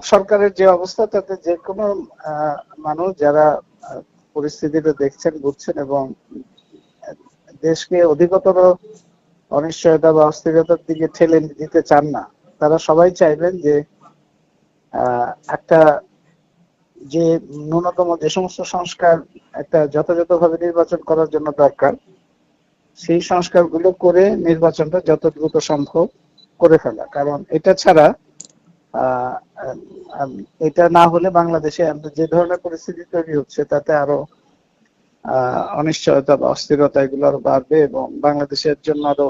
সরকারের যে অবস্থা, তাতে যে কোনো মানুষ যারা পরিস্থিতিটা দেখছেন, বুঝছেন এবং দেশকে অধিকতর অনিশ্চয়তা বা অস্থিরতার দিকে ঠেলে দিতে চান না, তারা সবাই চাইবেন যে একটা যে ন্যূনতম যে সমস্ত সংস্কার একটা যথাযথভাবে নির্বাচন করার জন্য দরকার, সেই সংস্কারগুলো করে নির্বাচনটা যত দ্রুত সম্ভব করে ফেলা। কারণ এটা ছাড়া এটা না হলে বাংলাদেশে যে ধরনের পরিস্থিতি তৈরি হচ্ছে তাতে আরও অনিশ্চয়তা বা অস্থিরতা এগুলো আরও বাড়বে এবং বাংলাদেশের জন্য আরও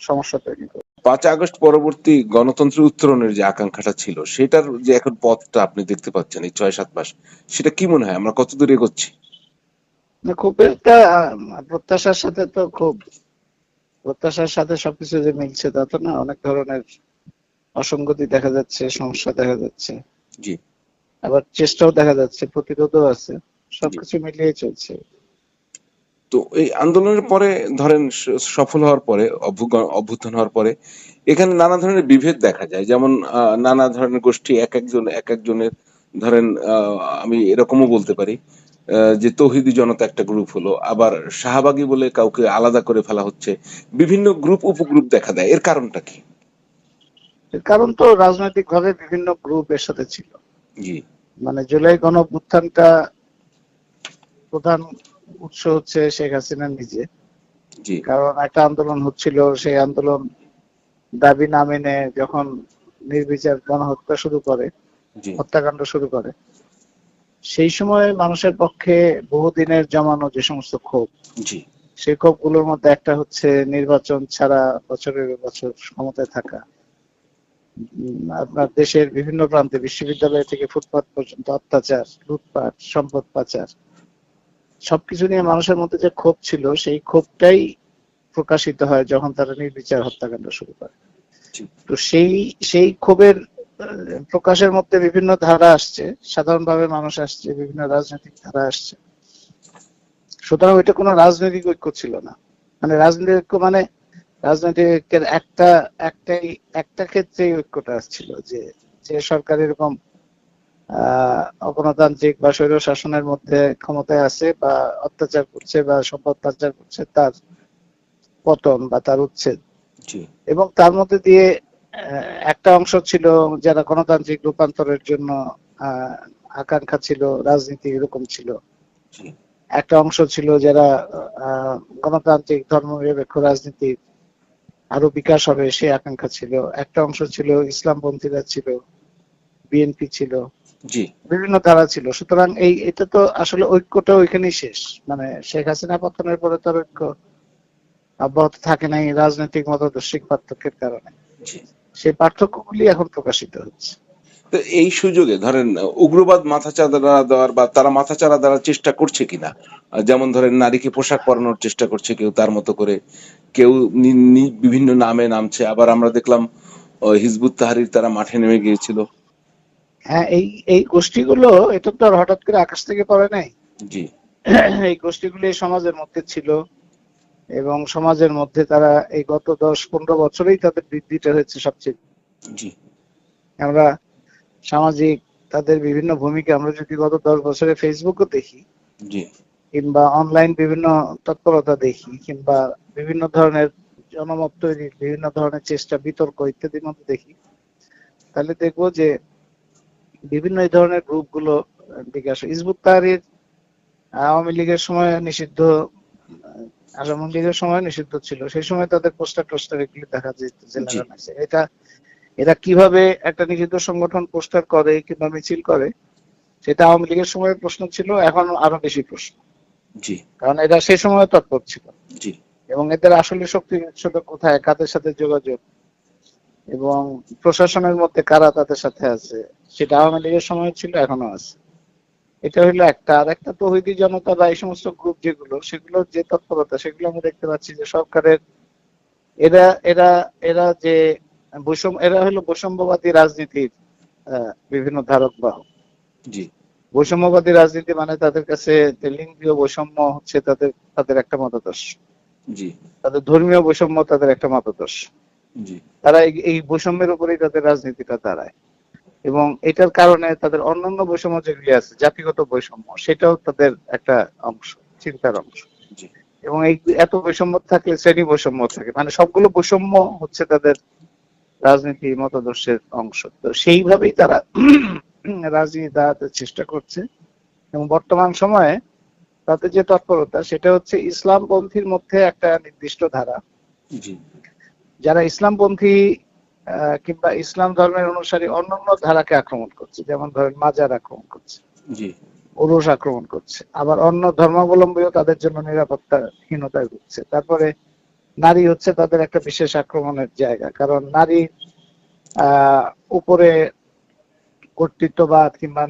সমস্যা তৈরি করবে। পাঁচ আগস্ট পরবর্তী গণতন্ত্রের উত্তরণের যে আকাঙ্ক্ষাটা ছিল সেটার যে এখন পথটা আপনি দেখতে পাচ্ছেন এই ছয় সাত মাস সেটা কি মনে হয়? আমরা কত দূর এগোচ্ছি? না, খুব একটা প্রত্যাশার সাথে তো খুব প্রত্যাশার সাথে সবকিছু যে মিলছে তা তো না অনেক ধরনের অসঙ্গতি দেখা যাচ্ছে সমস্যা দেখা যাচ্ছে। জি। আবার চেষ্টাও দেখা যাচ্ছে প্রতিরোধও আছে সবকিছু মিলিয়ে চলছে। তো এই আন্দোলনের পরে ধরেন সফল হওয়ার পরে অভ্যুত্থান হওয়ার পরে এখানে নানা ধরনের বিভেদ দেখা যায়। যেমন নানা ধরনের গোষ্ঠী এক একজন এক একজনের ধরেন আহ, আমি এরকমও বলতে পারি যে তৌহিদি জনতা একটা গ্রুপ হলো আবার শাহবাগী বলে কাউকে আলাদা করে ফেলা হচ্ছে বিভিন্ন গ্রুপ উপগ্রুপ দেখা দেয়। এর কারণটা কি? কারণ তো রাজনৈতিক ভাবে বিভিন্ন গ্রুপ এর সাথে ছিল। মানে জুলাই গণ অভ্যুত্থানটা প্রধান উৎস হচ্ছে শেখ হাসিনা নিজে। কারণ একটা আন্দোলন হচ্ছিল সেই আন্দোলন দাবি না মেনে যখন নির্বিচার গণহত্যা শুরু করে হত্যাকাণ্ড শুরু করে সেই সময় মানুষের পক্ষে বহুদিনের জমানো যে সমস্ত ক্ষোভ সেই ক্ষোভগুলোর মধ্যে একটা হচ্ছে নির্বাচন ছাড়া বছরের বছর ক্ষমতায় থাকা। আপনার দেশের বিভিন্ন প্রান্তে বিশ্ববিদ্যালয় থেকে ফুটপাত পর্যন্ত অত্যাচার লুটপাট সম্পদ পাচার সবকিছু নিয়ে মানুষের মধ্যে যে ক্ষোভ ছিল সেই ক্ষোভটাই প্রকাশিত হয় যখন তারা নির্বিচার হত্যাকাণ্ড শুরু করে। তো সেই সেই ক্ষোভের প্রকাশের মধ্যে বিভিন্ন ধারা আসছে। সাধারণভাবে মানুষ আসছে বিভিন্ন রাজনৈতিক ধারা আসছে। সুতরাং ওইটা কোনো রাজনৈতিক ঐক্য ছিল না। মানে রাজনৈতিক ঐক্য মানে রাজনৈতিক ঐক্যের একটা একটাই একটা ক্ষেত্রেই ঐক্যটা আসছিল যে যে সরকার এরকম অগণতান্ত্রিক বা স্বৈর শাসনের মধ্যে ক্ষমতায় আছে বা অত্যাচার করছে বা সম্পদ পাচার করছে তার পতন বা তার উচ্ছেদ। এবং তার মধ্যে দিয়ে একটা অংশ ছিল যারা গণতান্ত্রিক রূপান্তরের জন্য আহ, আকাঙ্ক্ষা ছিল রাজনীতি এরকম ছিল। একটা অংশ ছিল যারা আহ, গণতান্ত্রিক ধর্মনিরপেক্ষ রাজনীতির আরও বিকাশ হবে সে আকাঙ্ক্ষা ছিল। একটা অংশ ছিল ইসলামপন্থীরা ছিল বিএনপি ছিল। জি। বিভিন্ন ধারা ছিল। সুতরাং এই এটা তো আসলে ঐক্যটা ওইখানেই শেষ। মানে শেখ হাসিনা পতনের পরে তো আর ঐক্য অব্যাহত থাকে নাই রাজনৈতিক মতদর্শিক পার্থক্যের কারণে। সেই পার্থক্য গুলি এখন প্রকাশিত হচ্ছে। তো এই সুযোগে ধরেন উগ্রবাদ মাথাচাড়া দেওয়ার বা তারা মাথাচাড়া দেওয়ার চেষ্টা করছে কিনা? যেমন ধরেন নারীকে পোশাক পরানোর চেষ্টা করছে কেউ তার মতো করে কেউ বিভিন্ন নামে নামছে। আবার আমরা দেখলাম হিজবুত তাহারির তারা মাঠে নেমে গিয়েছিল। হ্যাঁ এই এই গোষ্ঠীগুলো এটা তো আর হঠাৎ করে আকাশ থেকে পড়ে নাই? জি। এই গোষ্ঠীগুলি সমাজের মধ্যে ছিল এবং সমাজের মধ্যে তারা এই গত দশ পনেরো বছরেই তাদের বৃদ্ধিটা হয়েছে সবচেয়ে। জি। আমরা সামাজিক তাদের বিভিন্ন ভূমিকা আমরা যদি গত দশ বছরে ফেসবুকও দেখি কিংবা অনলাইন বিভিন্ন তৎপরতা দেখি কিংবা বিভিন্ন ধরনের জনমত তৈরির বিভিন্ন ধরনের চেষ্টা বিতর্ক ইত্যাদির মধ্যে দেখি তাহলে দেখব যে বিভিন্ন এই ধরনের গ্রুপগুলো বিকাশ হিজবুত তাহরির আওয়ামী লীগের সময় নিষিদ্ধ আওয়ামী লীগের সময় নিষিদ্ধ ছিল সেই সময় তাদের পোস্টার টোস্টার এগুলি দেখা যেত এটা এরা কীভাবে একটা নিষিদ্ধ সংগঠন পোস্টার করে কিংবা মিছিল করে সেটা আওয়ামী লীগের সময় প্রশ্ন ছিল এখন আরও বেশি প্রশ্ন। জি। কারণ এরা সেই সময় তৎপর ছিল। জি। এবং এদের আসলে শক্তি উৎসটা কোথায়? কাদের সাথে যোগাযোগ? এবং প্রশাসনের মধ্যে কারা তাদের সাথে আছে? সেটা আওয়ামী লীগের সময় ছিল এখনও আছে। এটা হলো একটা। আর একটা তহিদি জনতা বা এই সমস্ত গ্রুপ যেগুলো সেগুলো যে তৎপরতা সেগুলো আমরা দেখতে পাচ্ছি যে সরকারের এরা এরা এরা যে বৈষম্য এরা হলো বৈষম্যবাদী রাজনীতির বিভিন্ন ধারক বাহক। জি। বৈষম্যবাদী রাজনীতি মানে তাদের কাছে লিঙ্গীয় বৈষম্য হচ্ছে তাদের তাদের একটা মতাদর্শ। জি। তাদের ধর্মীয় বৈষম্য তাদের একটা মতাদর্শ। জি। তারা এই বৈষম্যের উপরেই তাদের রাজনীতিটা দাঁড়ায়। এবং এটার কারণে তাদের অন্যান্য বৈষম্য যেগুলি আছে জাতিগত বৈষম্য সেটাও তাদের একটা অংশ চিন্তার অংশ। এবং এই এত বৈষম্য থাকলে শ্রেণি বৈষম্য থাকে। মানে সবগুলো বৈষম্য হচ্ছে তাদের রাজনীতি মতাদর্শের অংশ। তো সেইভাবেই তারা রাজনীতি দাঁড়াতে চেষ্টা করছে। এবং বর্তমান সময়ে তাদের যে তৎপরতা সেটা হচ্ছে ইসলামপন্থীর মধ্যে একটা নির্দিষ্ট ধারা। যারা ইসলামপন্থী আহ, কিংবা ইসলাম ধর্মের অনুসারী অন্যান্য ধারাকে আক্রমণ করছে। যেমন ধরেন মাজার আক্রমণ করছে ওরস আক্রমণ করছে। আবার অন্য ধর্মাবলম্বীও তাদের জন্য নিরাপত্তাহীনতায় ভুগছে। তারপরে নারী হচ্ছে তাদের একটা বিশেষ আক্রমণের জায়গা। কারণ নারী আহ উপরে কর্তৃত্ববাদ কিংবা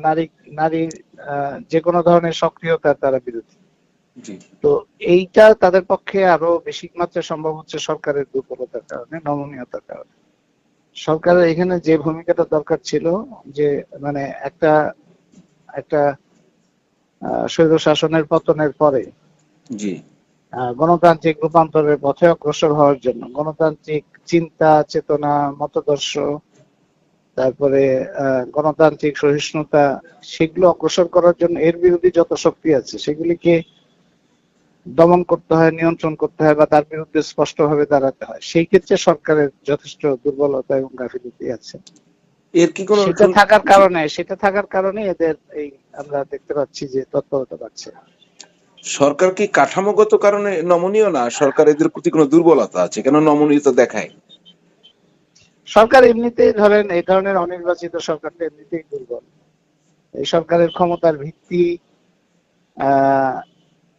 নারী আহ, যে কোনো ধরনের সক্রিয়তার তারা বিরোধী। তো এইটা তাদের পক্ষে আরও বেশি মাত্রায় সম্ভব হচ্ছে সরকারের দুর্বলতার কারণে নমনীয়তার কারণে। সরকারের এখানে যে ভূমিকাটা দরকার ছিল যে মানে একটা একটা স্বৈর শাসনের পতনের পরে জি। গণতান্ত্রিক রূপান্তরের পথে অগ্রসর হওয়ার জন্য। গণতান্ত্রিক চিন্তা চেতনা মতদর্শ তারপরে গণতান্ত্রিক সহিষ্ণুতা সেগুলো অগ্রসর করার জন্য এর বিরোধী যত শক্তি আছে সেগুলিকে দমন করতে হয় নিয়ন্ত্রণ করতে হয় বা তার বিরুদ্ধে স্পষ্টভাবে দাঁড়াতে হয়। সেই ক্ষেত্রে সরকারের যথেষ্ট দুর্বলতা এবং গাফিলতি আছে। এর কি কোনো সেটা থাকার কারণে সেটা থাকার কারণে এদের এই আমরা দেখতে পাচ্ছি যে তৎপরতা বাড়ছে। সরকার কি কাঠামোগত কারণে নমনীয় না? সরকার এদের প্রতি কোনো দুর্বলতা আছে? কেন নমনীয়তা দেখায়? সরকার এমনিতেই ধরেন, এই ধরনের অনির্বাচিত সরকারটা এমনিতেই দুর্বল। এই সরকারের ক্ষমতার ভিত্তি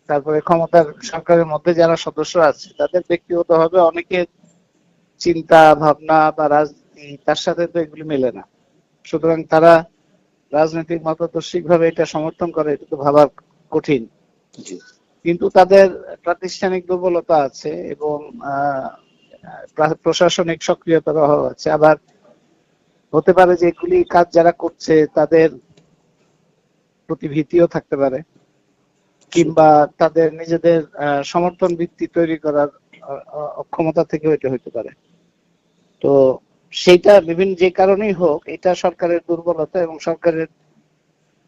তারপরে ক্ষমতার সরকারের মধ্যে যারা সদস্য আছে, তাদের ব্যক্তিগতভাবে অনেকের চিন্তা, ভাবনা বা রাজনীতি, তার সাথে তো এগুলি মেলে না। সুতরাং তারা রাজনৈতিক মতাদর্শিক ভাবে এটা সমর্থন করে, এটা তো ভাবা কঠিন। কিন্তু তাদের প্রাতিষ্ঠানিক দুর্বলতা আছে এবং প্রশাসনিক সক্রিয়তার অভাব আছে। আবার হতে পারে যে এগুলি কাজ যারা করছে তাদের প্রতি ভীতিও থাকতে পারে কিংবা তাদের নিজেদের সমর্থন ভিত্তি তৈরি করার অক্ষমতা থেকে এটা হতে পারে। তো সেইটা বিভিন্ন যে কারণেই হোক, এটা সরকারের দুর্বলতা এবং সরকারের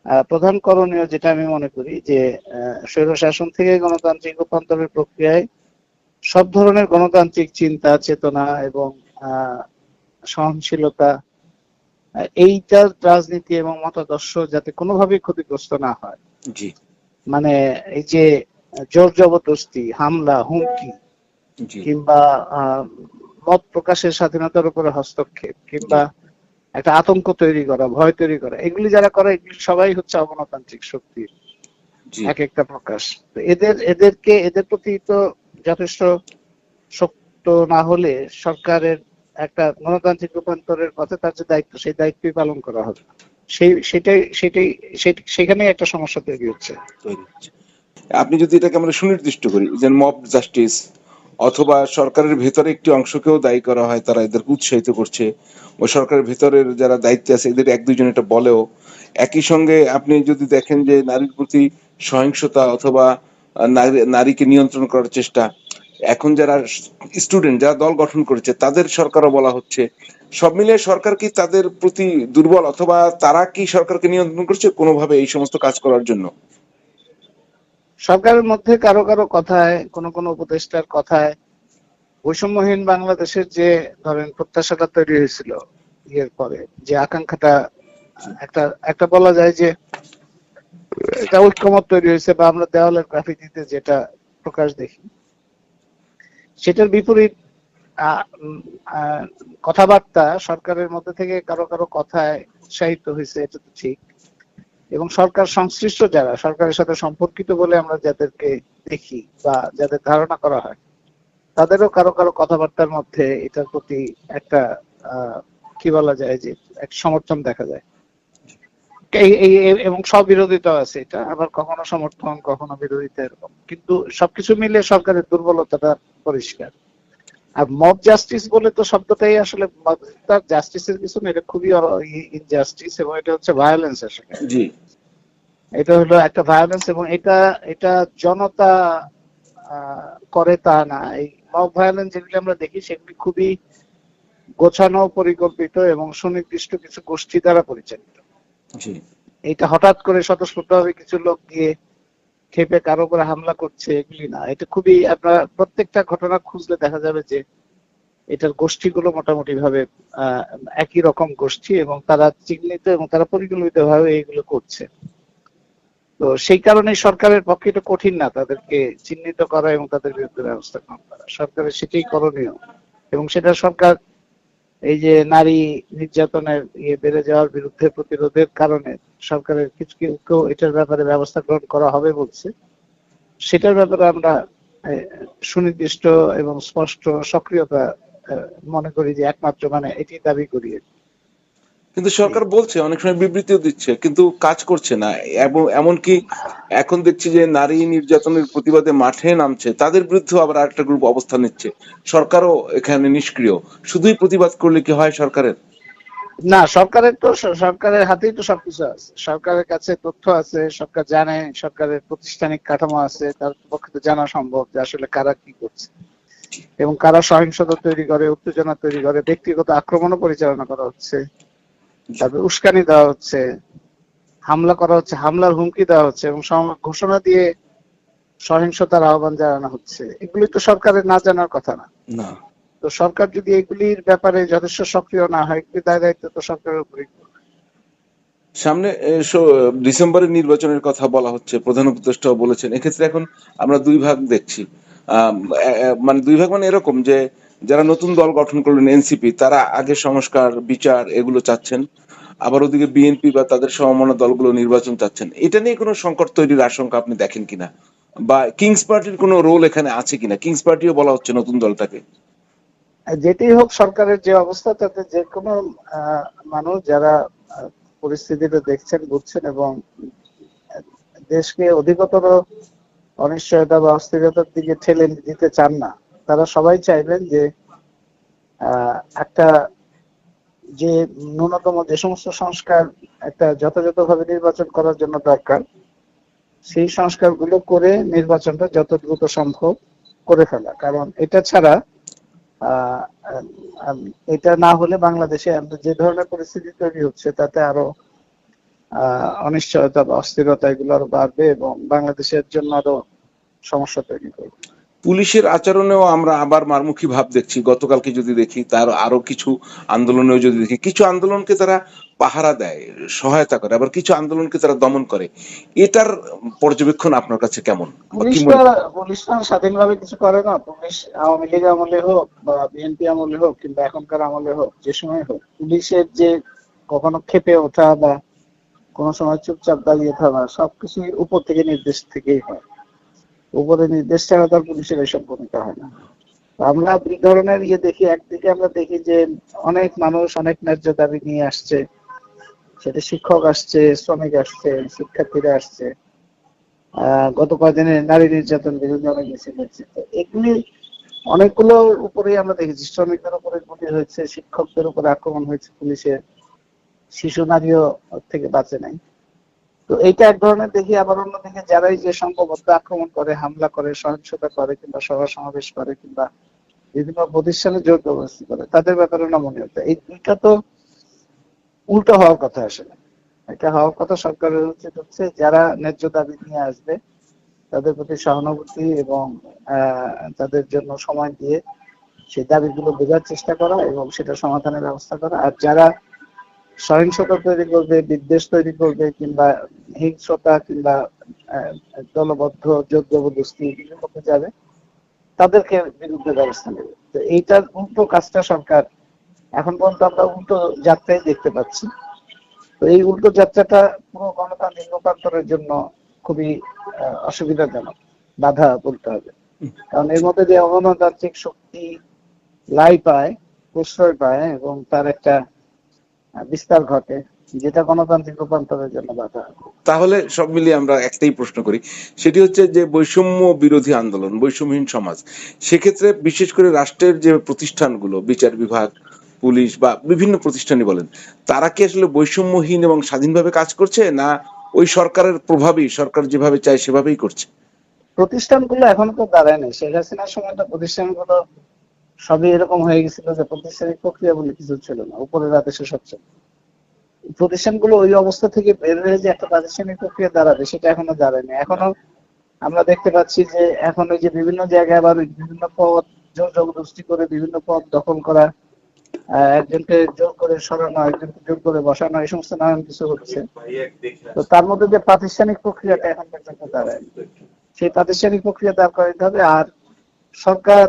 প্রধান করণীয় যেটা আমি মনে করি যে স্বৈরশাসন থেকে গণতান্ত্রিক রূপান্তরের প্রক্রিয়ায় সব ধরনের গণতান্ত্রিক চিন্তা চেতনা এবং সহনশীলতা এইটার রাজনীতি এবং মতাদর্শ যাতে কোনোভাবেই ক্ষতিগ্রস্ত না হয়। জি। মানে এই যে জোর জবরদস্তি হামলা হুমকি কিংবা আহ, মত প্রকাশের স্বাধীনতার উপরে হস্তক্ষেপ কিংবা একটা আতঙ্ক তৈরি করা ভয় তৈরি করা। এগুলি যারা করে এগুলি সবাই হচ্ছে অগণতান্ত্রিক শক্তির এক একটা প্রকাশ। তো এদের এদেরকে এদের প্রতি তো যথেষ্ট শক্ত না হলে সরকারের একটা গণতান্ত্রিক রূপান্তরের পথে তার যে দায়িত্ব সেই দায়িত্বই পালন করা হবে। সেই সেটাই সেটাই সে- সেখানেই একটা সমস্যা তৈরি হচ্ছে। তৈরি হচ্ছে। আপনি যদি এটাকে আমরা সুনির্দিষ্ট করি যে মব জাস্টিস অথবা সরকারের ভেতরে একটি অংশকেও দায়ী করা হয়, তারা এদেরকে উৎসাহিত করছে। ও সরকারের ভেতরের যারা দায়িত্বে আছে, এদের এক দুইজন এটা বলেও, একই সঙ্গে আপনি যদি দেখেন যে নারীর প্রতি সহিংসতা অথবা নারী- নারীকে নিয়ন্ত্রণ করার চেষ্টা, এখন যারা স্টুডেন্ট, যারা দল গঠন করেছে, তাদের সরকারও বলা হচ্ছে। সব মিলিয়ে সরকার কি তাদের প্রতি দুর্বল, অথবা তারা কি সরকারকে নিয়ন্ত্রণ করছে? কোনোভাবে এই সমস্ত কাজ করার জন্য। সরকারের মধ্যে কারও কারও কথায়, কোন কোন উপদেষ্টার কথায় বৈষম্যহীন বাংলাদেশের যে ধরেন প্রত্যাশাটা তৈরি হয়েছিল ইয়ের পরে, যে আকাঙ্ক্ষাটা, একটা একটা বলা যায় যে এটা ঐক্যমত তৈরি হয়েছে বা আমরা দেওয়ালের গ্রাফিতিতে যেটা প্রকাশ দেখি, সেটার বিপরীত কথাবার্তা সরকারের মধ্যে থেকে কারও কারও কথায় উৎসাহিত হয়েছে, এটা তো ঠিক। এবং সরকার সংশ্লিষ্ট যারা, সরকারের সাথে সম্পর্কিত বলে আমরা যাদেরকে দেখি বা যাদের ধারণা করা হয়, তাদেরও কারও কারও কথাবার্তার মধ্যে এটার প্রতি একটা কি বলা যায় যে, এক সমর্থন দেখা যায়। এবং স্ববিরোধিতা আছে এটা, আবার কখনো সমর্থন, কখনো বিরোধিতা এরকম। কিন্তু সবকিছু মিলে সরকারের দুর্বলতাটা পরিষ্কার। আর মব জাস্টিস বলে তো শব্দটাই আসলে তার জাস্টিসের কিছু না এটা খুবই ইনজাস্টিস এবং এটা হচ্ছে ভায়োলেন্স আসলে। জি। এটা হলো একটা ভায়োলেন্স এবং এটা এটা জনতা করে তা না। এই মব ভায়োলেন্স যেগুলি আমরা দেখি সেগুলি খুবই গোছানো পরিকল্পিত এবং সুনির্দিষ্ট কিছু গোষ্ঠী দ্বারা পরিচালিত। এটা হঠাৎ করে স্বতঃস্ফূর্তভাবে কিছু লোক গিয়ে খেপে কারও উপরে হামলা করছে, এগুলি না। এটা খুবই আপনার প্রত্যেকটা ঘটনা খুঁজলে দেখা যাবে যে এটার গোষ্ঠীগুলো মোটামুটি ভাবে একই রকম গোষ্ঠী এবং তারা চিহ্নিত এবং তারা পরিকল্পিত ভাবে এইগুলো করছে। তো সেই কারণে সরকারের পক্ষে এটা কঠিন না তাদেরকে চিহ্নিত করা এবং তাদের বিরুদ্ধে ব্যবস্থা গ্রহণ করা। সরকারের সেটাই করণীয় এবং সেটা সরকার এই যে নারী নির্যাতনের ইয়ে বেড়ে যাওয়ার বিরুদ্ধে প্রতিরোধের কারণে সরকারের কিছু কেউ এটার ব্যাপারে ব্যবস্থা গ্রহণ করা হবে বলছে। সেটার ব্যাপারে আমরা সুনির্দিষ্ট এবং স্পষ্ট সক্রিয়তা মনে করি যে একমাত্র মানে এটি দাবি করি কিন্তু সরকার বলছে অনেক সময় বিবৃতিও দিচ্ছে কিন্তু কাজ করছে না। এবং এমনকি এখন দেখছি যে নারী নির্যাতনের প্রতিবাদে মাঠে নামছে তাদের বিরুদ্ধেও আবার আরেকটা গ্রুপ অবস্থান নিচ্ছে। সরকারও এখানে নিষ্ক্রিয়। শুধুই প্রতিবাদ করলে কি হয় সরকারের? না সরকারের তো সরকারের হাতেই তো সবকিছু আছে। সরকারের কাছে তথ্য আছে সরকার জানে সরকারের প্রতিষ্ঠানিক কাঠামো আছে তার পক্ষে তো জানা সম্ভব যে আসলে কারা কি করছে। এবং কারা সহিংসতা তৈরি করে উত্তেজনা তৈরি করে ব্যক্তিগত আক্রমণও পরিচালনা করা হচ্ছে। তারপরে উস্কানি দেওয়া হচ্ছে হামলা করা হচ্ছে হামলার হুমকি দেওয়া হচ্ছে এবং ঘোষণা দিয়ে সহিংসতার আহ্বান জানানো হচ্ছে। এগুলি তো সরকারের না জানার কথা না। তো সরকার যদি এগুলির ব্যাপারে যথেষ্ট সক্রিয় না হয় এগুলি দায় দায়িত্ব তো সরকারের উপরেই। সামনে ডিসেম্বরের নির্বাচনের কথা বলা হচ্ছে প্রধান উপদেষ্টাও বলেছেন। এক্ষেত্রে এখন আমরা দুই ভাগ দেখছি। মানে দুই ভাগ মানে এরকম যে যারা নতুন দল গঠন করলেন এনসিপি, তারা আগে সংস্কার, বিচার এগুলো চাচ্ছেন। আবার ওদিকে বিএনপি বা তাদের সমমনা দলগুলো নির্বাচন চাচ্ছেন। এটা নিয়ে কোনো সংকট তৈরির আশঙ্কা আপনি দেখেন কিনা? বা কিংস পার্টির কোনো রোল এখানে আছে কিনা? কিংস পার্টিও বলা হচ্ছে নতুন দলটাকে। যেটাই হোক সরকারের যে অবস্থা, তাতে যে কোনো মানুষ যারা পরিস্থিতিটা দেখছেন, বুঝছেন এবং দেশকে অধিকতর অনিশ্চয়তা বা অস্থিরতার দিকে ঠেলে দিতে চান না। তারা সবাই চাইবেন যে একটা যে ন্যূনতম যে সমস্ত সংস্কার একটা যথাযথভাবে নির্বাচন করার জন্য দরকার, সেই সংস্কারগুলো করে নির্বাচনটা যত দ্রুত সম্ভব করে ফেলা। কারণ এটা ছাড়া এটা না হলে বাংলাদেশে যে ধরনের পরিস্থিতি তৈরি হচ্ছে তাতে আরও অনিশ্চয়তা বা অস্থিরতা এগুলো আরও বাড়বে এবং বাংলাদেশের জন্য আরও সমস্যা তৈরি করবে। পুলিশের আচরণেও আমরা আবার মারমুখী ভাব দেখছি। গতকালকে যদি দেখি তার আরও কিছু আন্দোলনেও যদি দেখি কিছু আন্দোলনকে তারা পাহারা দেয় সহায়তা করে আবার কিছু আন্দোলনকে তারা দমন করে। এটার পর্যবেক্ষণ আপনার কাছে কেমন? মনে- পুলিশরা স্বাধীনভাবে কিছু করে না। পুলিশ আওয়ামী লীগ আমলে হোক বা বিএনপি আমলে হোক কিংবা এখনকার আমলে হোক যে সময় হোক পুলিশের যে কখনো খেপে ওঠা বা কোনো সময় চুপচাপ দাঁড়িয়ে থাকা সবকিছুই উপর থেকে নির্দেশ থেকেই হয়। উপরে নির্দেশ ছাড়া তার পুলিশের এসব ভূমিকা হয় না। আমরা দুই ধরনের ইয়ে দেখি। একদিকে আমরা দেখি যে অনেক মানুষ অনেক ন্যায্য দাবি নিয়ে আসছে। সেটা শিক্ষক আসছে, শ্রমিক আসছে, শিক্ষার্থীরা আসছে। গত কয়েকদিনে নারী নির্যাতন বিরুদ্ধে অনেক মিছিল তো এগুলি অনেকগুলোর উপরেই আমরা দেখেছি। শ্রমিকদের উপরে গুলি হয়েছে, শিক্ষকদের উপরে আক্রমণ হয়েছে, পুলিশের। শিশু, নারীও থেকে বাঁচে নাই। তো এইটা এক ধরনের দেখি, আবার অন্যদিকে যারাই যে সংঘবদ্ধ আক্রমণ করে, হামলা করে, সহিংসতা করে কিংবা সভা সমাবেশ করে কিংবা বিভিন্ন প্রতিষ্ঠানে জোর জবরদস্তি করে, তাদের ব্যাপারে নমনীয়তা এই দুইটা তো উল্টো হওয়ার কথা আসলে এটা হওয়ার কথা সরকারের উচিত হচ্ছে যারা ন্যায্য দাবি নিয়ে আসবে, তাদের প্রতি সহানুভূতি এবং তাদের জন্য সময় দিয়ে সেই দাবিগুলো বোঝার চেষ্টা করা এবং সেটা সমাধানের ব্যবস্থা করা। আর যারা সহিংসতা তৈরি করবে বিদ্বেষ তৈরি করবে কিংবা হিংসতা কিংবা দলবদ্ধ জবরদস্তি এগুলোর মধ্যে যাবে তাদেরকে বিরুদ্ধে ব্যবস্থা নেবে। তো এইটার উল্টো কাজটা সরকার এখন পর্যন্ত আমরা উল্টো যাত্রাই দেখতে পাচ্ছি। তো এই উল্টো যাত্রাটা পুরো গণতান্ত্রিক রূপান্তরের জন্য খুবই অসুবিধাজনক বাধা বলতে হবে। কারণ এর মধ্যে যে অগণতান্ত্রিক শক্তি লাই পায় প্রশ্রয় পায় এবং তার একটা বিস্তার ঘটে যেটা গণতান্ত্রিক রূপান্তরের জন্য বাধা। তাহলে সব মিলিয়ে আমরা একটাই প্রশ্ন করি সেটি হচ্ছে যে বৈষম্য বিরোধী আন্দোলন বৈষম্যহীন সমাজ সেক্ষেত্রে বিশেষ করে রাষ্ট্রের যে প্রতিষ্ঠানগুলো বিচার বিভাগ পুলিশ বা বিভিন্ন প্রতিষ্ঠানই বলেন তারা কি আসলে বৈষম্যহীন এবং স্বাধীনভাবে কাজ করছে না ওই সরকারের প্রভাবেই সরকার যেভাবে চায় সেভাবেই করছে? প্রতিষ্ঠানগুলো এখনও তো দাঁড়ায় নাই। শেখ হাসিনার সময় তো প্রতিষ্ঠানগুলো সবই এরকম হয়ে গেছিল যে প্রাতিষ্ঠানিক প্রক্রিয়া বলে কিছু ছিল না, উপরের আদেশে সব ছিল প্রতিষ্ঠানগুলো ওই অবস্থা থেকে বের হয়ে যে একটা প্রাতিষ্ঠানিক প্রক্রিয়া দাঁড়াবে, সেটা এখনও দাঁড়ায়নি। এখনও আমরা দেখতে পাচ্ছি যে এখন ওই যে বিভিন্ন জায়গায় আবার বিভিন্ন পদ জোর জবরদস্তি করে বিভিন্ন পদ দখল করা একজনকে জোর করে সরানো, একজনকে জোর করে বসানো, এই সমস্ত নানান কিছু হচ্ছে। তো তার মধ্যে যে প্রাতিষ্ঠানিক প্রক্রিয়াটা এখন পর্যন্ত দাঁড়ায় সেই প্রাতিষ্ঠানিক প্রক্রিয়া দাঁড় করাতে হবে আর সরকার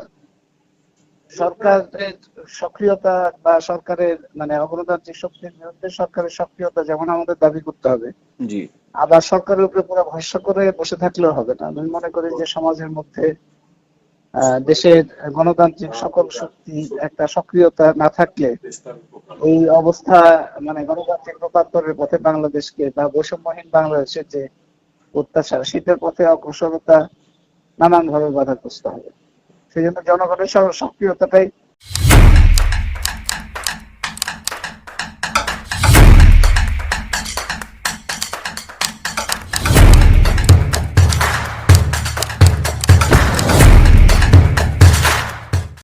সরকারের সক্রিয়তা বা সরকারের মানে অগণতান্ত্রিক শক্তির বিরুদ্ধে সরকারের সক্রিয়তা যেমন আমাদের দাবি করতে হবে জি। আবার সরকারের উপরে পুরো ভরসা করে বসে থাকলেও হবে না। আমি মনে করি যে সমাজের মধ্যে দেশের গণতান্ত্রিক সকল শক্তি একটা সক্রিয়তা না থাকলে এই অবস্থা মানে গণতান্ত্রিক রূপান্তরের পথে বাংলাদেশকে বা বৈষম্যহীন বাংলাদেশের যে অত্যাচার শীতের পথে অগ্রসরতা নানান ভাবে বাধাগ্রস্ত হবে। সেই জন্য জনগণের সক্রিয়তাটাই